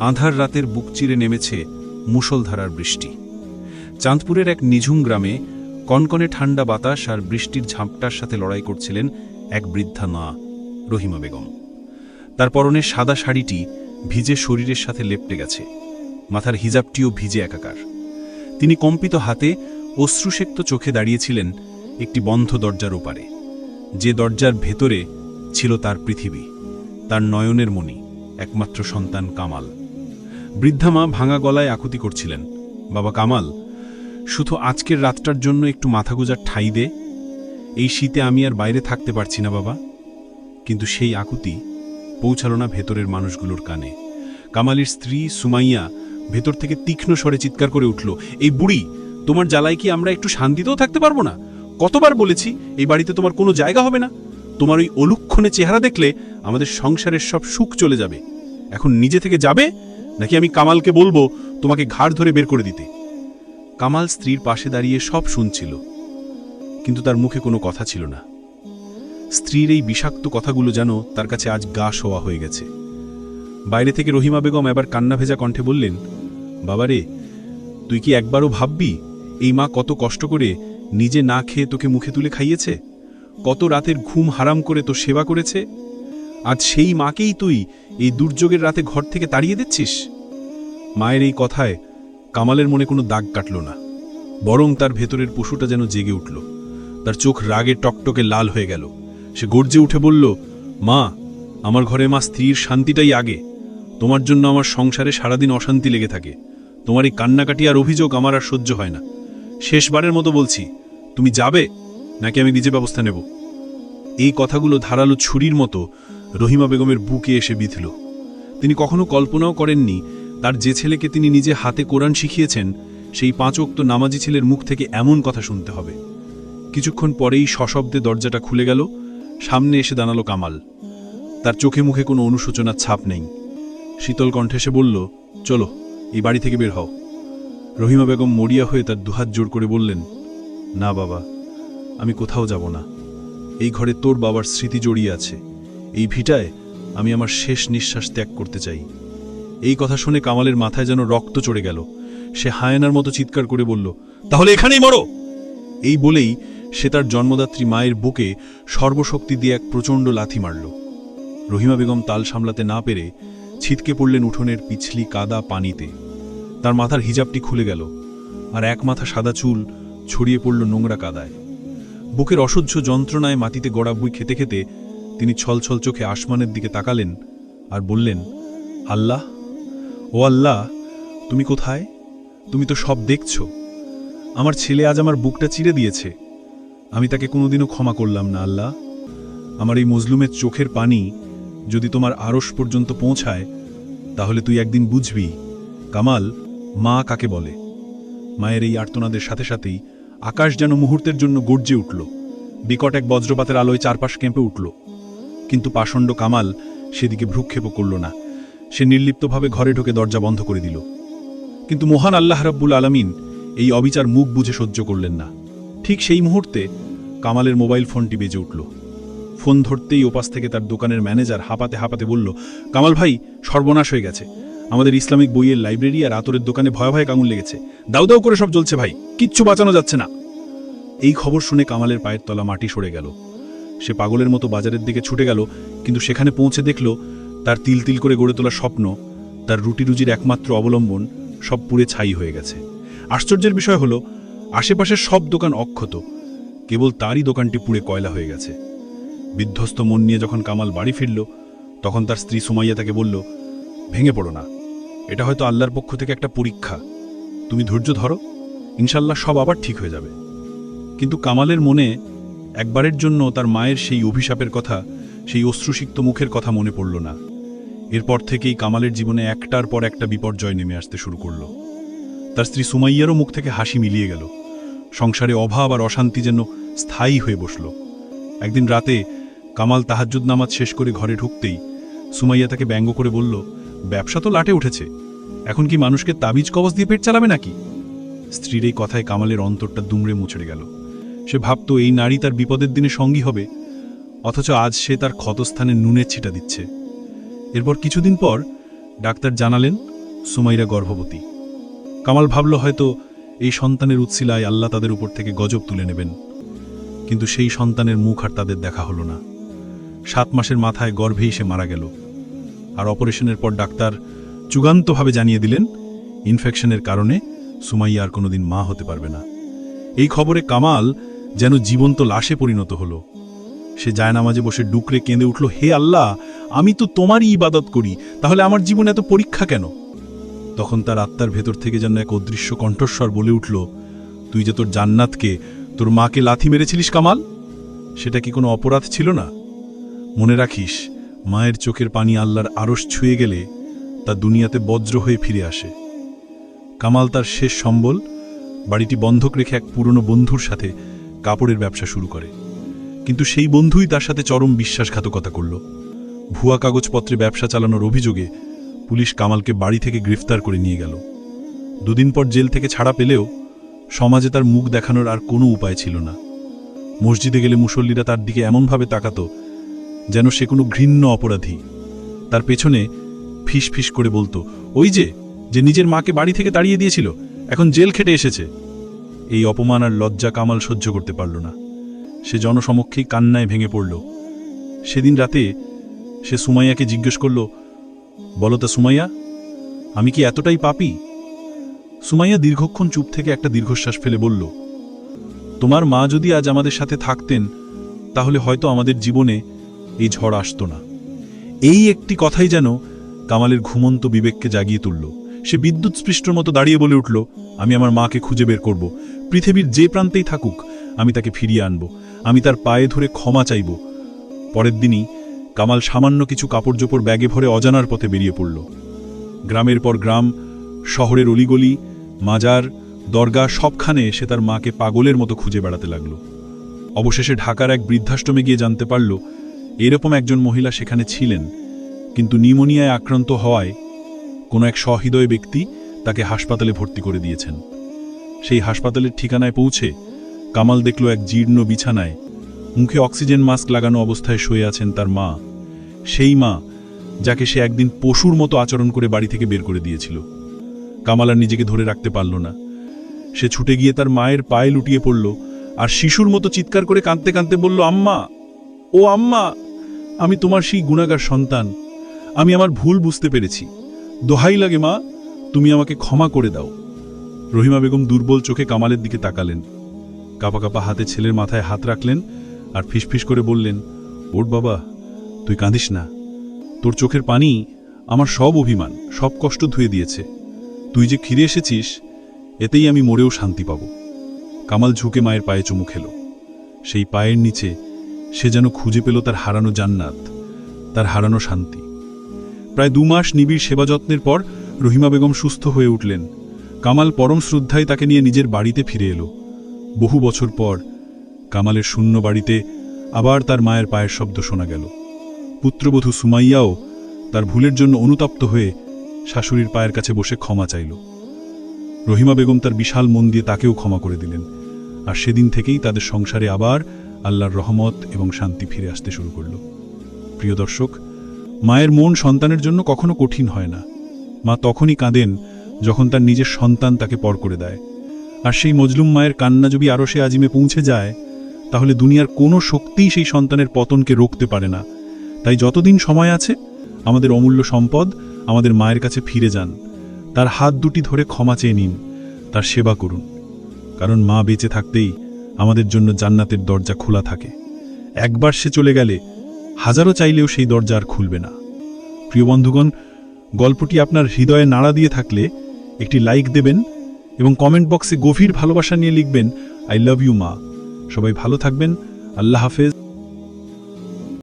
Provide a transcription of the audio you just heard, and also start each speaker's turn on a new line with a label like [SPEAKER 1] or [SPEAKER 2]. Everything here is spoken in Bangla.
[SPEAKER 1] আঁধার রাতের বুক চিরে নেমেছে মুষলধারার বৃষ্টি। চাঁদপুরের এক নিঝুম গ্রামে কনকনে ঠান্ডা বাতাস আর বৃষ্টির ঝাঁপটার সাথে লড়াই করছিলেন এক বৃদ্ধা মা, রহিমা বেগম। তার পরনে সাদা শাড়িটি ভিজে শরীরের সাথে লেপটে গেছে। মাথার হিজাবটিও ভিজে একাকার। তিনি কম্পিত হাতে অশ্রুসেক্ত চোখে দাঁড়িয়েছিলেন একটি বন্ধ দরজার ওপারে। যে দরজার ভেতরে ছিল তার পৃথিবী, তার নয়নের মণি, একমাত্র সন্তান কামাল। বৃদ্ধা মা ভাঙা গলায় আকুতি করছিলেন। বাবা কামাল, শুধু আজকের রাতটার জন্য একটু মাথা গোজার ঠাই দে। এই শীতে আমি আর বাইরে থাকতে পারছি না বাবা। কিন্তু সেই আকুতি পৌঁছালো না ভেতরের মানুষগুলোর কানে। কামালের স্ত্রী সুমাইয়া ভেতর থেকে তীক্ষ্ণ স্বরে চিৎকার করে উঠল, এই বুড়ি, তোমার জ্বালায় কি আমরা একটু শান্তিতেও থাকতে পারব না? কতবার বলেছি, এই বাড়িতে তোমার কোনো জায়গা হবে না। তোমার ওই অলুক্ষণে চেহারা দেখলে আমাদের সংসারের সব সুখ চলে যাবে। এখন নিজে থেকে যাবে নাকি আমি কামালকে বলব, তোমাকে ঘাড় ধরে বের করে দিতে। কামাল স্ত্রীর পাশে দাঁড়িয়ে সব শুনছিল, কিন্তু তার মুখে কোনো কথা ছিল না। স্ত্রীর এই বিষাক্ত কথাগুলো যেন তার কাছে আজ গা শোয়া হয়ে গেছে। বাইরে থেকে রহিমা বেগম এবার কান্না ভেজা কণ্ঠে বললেন বাবারে তুই কি একবারও ভাববি, এই মা কত কষ্ট করে নিজে না খেয়ে তোকে মুখে তুলে খাইয়েছে? কত রাতের ঘুম হারাম করে তো সেবা করেছে? আজ সেই মাকেই তুই এই দুর্যোগের রাতে ঘর থেকে তাড়িয়ে দিচ্ছিস? মায়ের এই কথায় কামালের মনে কোনো দাগ কাটল না, বরং তার ভেতরের পশুটা যেন জেগে উঠল। তার চোখ রাগে টকটকে লাল হয়ে গেল। সে গর্জে উঠে বলল, মা, আমার ঘরে মা স্ত্রীর শান্তিটাই আগে। তোমার জন্য আমার সংসারে সারাদিন অশান্তি লেগে থাকে। তোমার এই কান্নাকাটি আর অভিযোগ আমার আর সহ্য হয় না। শেষবারের মতো বলছি, তুমি যাবে? নাকি আমি নিজে ব্যবস্থা নেব? এই কথাগুলো ধারালো ছুরির মতো রহিমা বেগমের বুকে এসে বিঁধল। তিনি কখনো কল্পনাও করেননি তার যে ছেলেকে তিনি নিজে হাতে কোরআন শিখিয়েছেন, সেই পাঁচোক্ত নামাজি ছেলের মুখ থেকে এমন কথা শুনতে হবে। কিছুক্ষণ পরেই সশব্দে দরজাটা খুলে গেল, সামনে এসে দাঁড়াল কামাল। তার চোখে মুখে কোনো অনুশোচনার ছাপ নেই। শীতল কণ্ঠে সে বলল, চলো, এই বাড়ি থেকে বের হও। রহিমা বেগম মরিয়া হয়ে তার দুহাত জোর করে বললেন, না বাবা, আমি কোথাও যাব না। এই ঘরে তোর বাবার স্মৃতি জড়িয়ে আছে। এই ভিটায় আমি আমার শেষ নিঃশ্বাস ত্যাগ করতে চাই। এই কথা শুনে কামালের মাথায় যেন রক্ত চড়ে গেল। সে হায়নার মতো চিৎকার করে বলল, তাহলে এখানেই মরো! এই বলেই সে তার জন্মদাত্রী মায়ের বুকে সর্বশক্তি দিয়ে এক প্রচণ্ড লাথি মারল। রহিমা বেগম তাল সামলাতে না পেরে ছিটকে পড়লেন উঠোনের পিছলি কাদা পানিতে। তার মাথার হিজাবটি খুলে গেল আর এক মাথা সাদা চুল ছড়িয়ে পড়ল নোংরা কাদায়। বুকের অসহ্য যন্ত্রণায় মাটিতে গড়া বুই খেতে খেতে তিনি ছলছল চোখে আসমানের দিকে তাকালেন আর বললেন, আল্লাহ, ও আল্লাহ, তুমি কোথায়? তুমি তো সব দেখছ। আমার ছেলে আজ আমার বুকটা চিরে দিয়েছে। আমি তাকে কোনোদিনও ক্ষমা করলাম না, আল্লাহ। আমার এই মজলুমের চোখের পানি যদি তোমার আড়স পর্যন্ত পৌঁছায়, তাহলে তুই একদিন বুঝবি, কামাল, মা কাকে বলে? মায়ের এই আর্তনাদের সাথে সাথেই আকাশ যেন মুহূর্তের জন্য গর্জে উঠল। বিকট এক বজ্রপাতের আলোয় চারপাশ কেঁপে উঠল। কিন্তু পাষণ্ড কামাল সেদিকে ভ্রুক্ষেপও করল না। সে নির্লিপ্তভাবে ঘরে ঢোকে দরজা বন্ধ করে দিল। কিন্তু মহান আল্লাহ রাব্বুল আলামিন এই অবিচার মুখ বুঝে সহ্য করলেন না। ঠিক সেই মুহূর্তে কামালের মোবাইল ফোনটি বেজে উঠল। ফোন ধরতেই ওপাশ থেকে তার দোকানের ম্যানেজার হাঁপাতে হাঁপাতে বলল, কামাল ভাই, সর্বনাশ হয়ে গেছে। আমাদের ইসলামিক বইয়ের লাইব্রেরি আর আতরের দোকানে ভয় ভয়ে কাঙুল লেগেছে। দাউ দাউ করে সব জ্বলছে ভাই, কিচ্ছু বাঁচানো যাচ্ছে না। এই খবর শুনে কামালের পায়ের তলা মাটি সরে গেল। সে পাগলের মতো বাজারের দিকে ছুটে গেল, কিন্তু সেখানে পৌঁছে দেখল তার তিল তিল করে গড়ে তোলা স্বপ্ন, তার রুটি রুজির একমাত্র অবলম্বন সব পুড়ে ছাই হয়ে গেছে। আশ্চর্যের বিষয় হলো, আশেপাশের সব দোকান অক্ষত, কেবল তারই দোকানটি পুড়ে কয়লা হয়ে গেছে। বিধ্বস্ত মন নিয়ে যখন কামাল বাড়ি ফিরল, তখন তার স্ত্রী সুমাইয়া তাকে বলল, ভেঙে পড়ো না, এটা হয়তো আল্লাহর পক্ষ থেকে একটা পরীক্ষা। তুমি ধৈর্য ধরো ইনশাল্লাহ সব আবার ঠিক হয়ে যাবে। কিন্তু কামালের মনে একবারের জন্য তার মায়ের সেই অভিশাপের কথা, সেই অশ্রুসিক্ত মুখের কথা মনে পড়ল না। এরপর থেকেই কামালের জীবনে একটার পর একটা বিপর্যয় নেমে আসতে শুরু করল। তার স্ত্রী সুমাইয়ারও মুখ থেকে হাসি মিলিয়ে গেল। সংসারে অভাব আর অশান্তি যেন স্থায়ী হয়ে বসল। একদিন রাতে কামাল তাহাজ্জুদ নামাজ শেষ করে ঘরে ঢুকতেই সুমাইয়া তাকে ব্যঙ্গ করে বলল, ব্যবসা তো লাটে উঠেছে। এখন কি মানুষকে তাবিজ কবচ দিয়ে পেট চালাবে নাকি? স্ত্রীর এই কথায় কামালের অন্তরটা দুমড়ে মুছড়ে গেল। সে ভাবত এই নারী তার বিপদের দিনে সঙ্গী হবে, অথচ আজ সে তার ক্ষতস্থানে নুনের ছিটা দিচ্ছে। এরপর কিছুদিন পর ডাক্তার জানালেন, সুমাইরা গর্ভবতী। কামাল ভাবল হয়তো এই সন্তানের উৎসিলায় আল্লাহ তাদের উপর থেকে গজব তুলে নেবেন, কিন্তু সেই সন্তানের মুখ আর তাদের দেখা হলো না। সাত মাসের মাথায় গর্ভেই সে মারা গেল। আর অপারেশনের পর ডাক্তার চূড়ান্তভাবে জানিয়ে দিলেন, ইনফেকশনের কারণে সুমাইয়া আর কোনোদিন মা হতে পারবে না। এই খবরে কামাল যেন জীবন্ত লাশে পরিণত হলো। সে জায়নামাজে বসে ডুকরে কেঁদে উঠল, হে আল্লাহ, আমি তো তোমারই ইবাদত করি, তাহলে আমার জীবনে এত পরীক্ষা কেন? তখন তার আত্মার ভেতর থেকে যেন এক অদৃশ্য কণ্ঠস্বর বলে উঠল, তুই যে তোর জান্নাতকে, তোর মাকে লাথি মেরেছিলিস, কামাল? সেটা কি কোনো অপরাধ ছিল না? মনে রাখিস, মায়ের চোখের পানি আল্লাহর আড়স ছুঁয়ে গেলে তা দুনিয়াতে বজ্র হয়ে ফিরে আসে। কামাল তার শেষ সম্বল, বাড়িটি বন্ধক রেখে এক পুরনো বন্ধুর সাথে কাপড়ের ব্যবসা শুরু করে। কিন্তু সেই বন্ধুই তার সাথে চরম বিশ্বাসঘাতকতা করল। ভুয়া কাগজপত্রে ব্যবসা চালানোর অভিযোগে পুলিশ কামালকে বাড়ি থেকে গ্রেফতার করে নিয়ে গেল। দুদিন পর জেল থেকে ছাড়া পেলেও সমাজে তার মুখ দেখানোর আর কোনো উপায় ছিল না। মসজিদে গেলে মুসল্লিরা তার দিকে এমনভাবে তাকাতো যেন সে কোনো ঘৃণ্য অপরাধী। তার পেছনে ফিস ফিস করে বলতো, ওই যে যে নিজের মাকে বাড়ি থেকে তাড়িয়ে দিয়েছিল, এখন জেল খেটে এসেছে। এই অপমান আর লজ্জা কামাল সহ্য করতে পারল না। সে জনসমক্ষেই কান্নায় ভেঙে পড়ল। সেদিন রাতে সে সুমাইয়াকে জিজ্ঞেস করল, বলো তা সুমাইয়া, আমি কি এতটাই পাপী? সুমাইয়া দীর্ঘক্ষণ চুপ থেকে একটা দীর্ঘশ্বাস ফেলে বলল, তোমার মা যদি আজ আমাদের সাথে থাকতেন, তাহলে হয়তো আমাদের জীবনে এই ঝড় আসত না। এই একটি কথাই যেন কামালের ঘুমন্ত বিবেককে জাগিয়ে তুলল। সে বিদ্যুৎ স্পৃষ্টর মতো দাঁড়িয়ে বলে উঠল আমি আমার মাকে খুঁজে বের করব। পৃথিবীর যে প্রান্তেই থাকুক, আমি তাকে ফিরিয়ে আনব। আমি তার পায়ে ধরে ক্ষমা চাইব। পরের দিনই কামাল সামান্য কিছু কাপড় জোপড় ব্যাগে ভরে অজানার পথে বেরিয়ে পড়ল। গ্রামের পর গ্রাম, শহরের অলিগলি, মাজার দরগা সবখানে সে তার মাকে পাগলের মতো খুঁজে বেড়াতে লাগল। অবশেষে ঢাকার এক বৃদ্ধাশ্রমে গিয়ে জানতে পারল, এরকম একজন মহিলা সেখানে ছিলেন। কিন্তু নিউমোনিয়ায় আক্রান্ত হওয়ায় কোনো এক সহৃদয় ব্যক্তি তাকে হাসপাতালে ভর্তি করে দিয়েছেন। সেই হাসপাতালের ঠিকানায় পৌঁছে কামাল দেখল এক জীর্ণ বিছানায় মুখে অক্সিজেন মাস্ক লাগানো অবস্থায় শুয়ে আছেন তার মা। সেই মা যাকে সে একদিন পশুর মতো আচরণ করে বাড়ি থেকে বের করে দিয়েছিল। কামাল আর নিজেকে ধরে রাখতে পারল না। সে ছুটে গিয়ে তার মায়ের পায়ে লুটিয়ে পড়ল আর শিশুর মতো চিৎকার করে কাঁদতে কাঁদতে বলল, আম্মা, ও আম্মা, আমি তোমার সেই গুণাগার সন্তান। আমি আমার ভুল বুঝতে পেরেছি। দোহাই লাগে মা তুমি আমাকে ক্ষমা করে দাও। রহিমা বেগম দুর্বল চোখে কামালের দিকে তাকালেন। কাপা কাপা হাতে ছেলের মাথায় হাত রাখলেন আর ফিসফিস করে বললেন ওর বাবা, তুই কাঁদিস না। তোর চোখের পানি আমার সব অভিমান, সব কষ্ট ধুয়ে দিয়েছে। তুই যে ফিরে এসেছিস, এতেই আমি মরেও শান্তি পাব। কামাল ঝুঁকে মায়ের পায়ে চুমু খেল। সেই পায়ের নিচে সে যেন খুঁজে পেল তার হারানো জান্নাত, তার হারানো শান্তি। প্রায় দু মাস নিবিড় সেবা যত্নের পর রহিমা বেগম সুস্থ হয়ে উঠলেন। কামাল পরম শ্রদ্ধায় তাকে নিয়ে নিজের বাড়িতে ফিরে এলো। বহু বছর পর কামালের শূন্য বাড়িতে আবার তার মায়ের পায়ের শব্দ শোনা গেল। পুত্রবধূ সুমাইয়াও তার ভুলের জন্য অনুতপ্ত হয়ে শাশুড়ির পায়ের কাছে বসে ক্ষমা চাইল। রহিমা বেগম তার বিশাল মন দিয়ে তাকেও ক্ষমা করে দিলেন। আর সেদিন থেকেই তাদের সংসারে আবার আল্লাহর রহমত এবং শান্তি ফিরে আসতে শুরু করল। প্রিয় দর্শক, মায়ের মন সন্তানের জন্য কখনো কঠিন হয় না। মা তখনই কাঁদেন যখন তার নিজের সন্তান তাকে পর করে দেয়। আর সেই মজলুম মায়ের কান্না যদি আরও সে আজিমে পৌঁছে যায়, তাহলে দুনিয়ার কোনো শক্তিই সেই সন্তানের পতনকে রোকতে পারে না। তাই যতদিন সময় আছে, আমাদের অমূল্য সম্পদ আমাদের মায়ের কাছে ফিরে যান। তার হাত দুটি ধরে ক্ষমা চেয়ে নিন, তার সেবা করুন। কারণ মা বেঁচে থাকতেই আমাদের জন্য জান্নাতের দরজা খোলা থাকে। একবার সে চলে গেলে, হাজারো চাইলেও সেই দরজা আর খুলবে না। প্রিয় বন্ধুগণ গল্পটি আপনার হৃদয়ে নাড়া দিয়ে থাকলে একটি লাইক দেবেন এবং কমেন্ট বক্সে গভীর ভালোবাসা নিয়ে লিখবেন, আই লাভ ইউ মা। সবাই ভালো থাকবেন, আল্লাহ হাফেজ।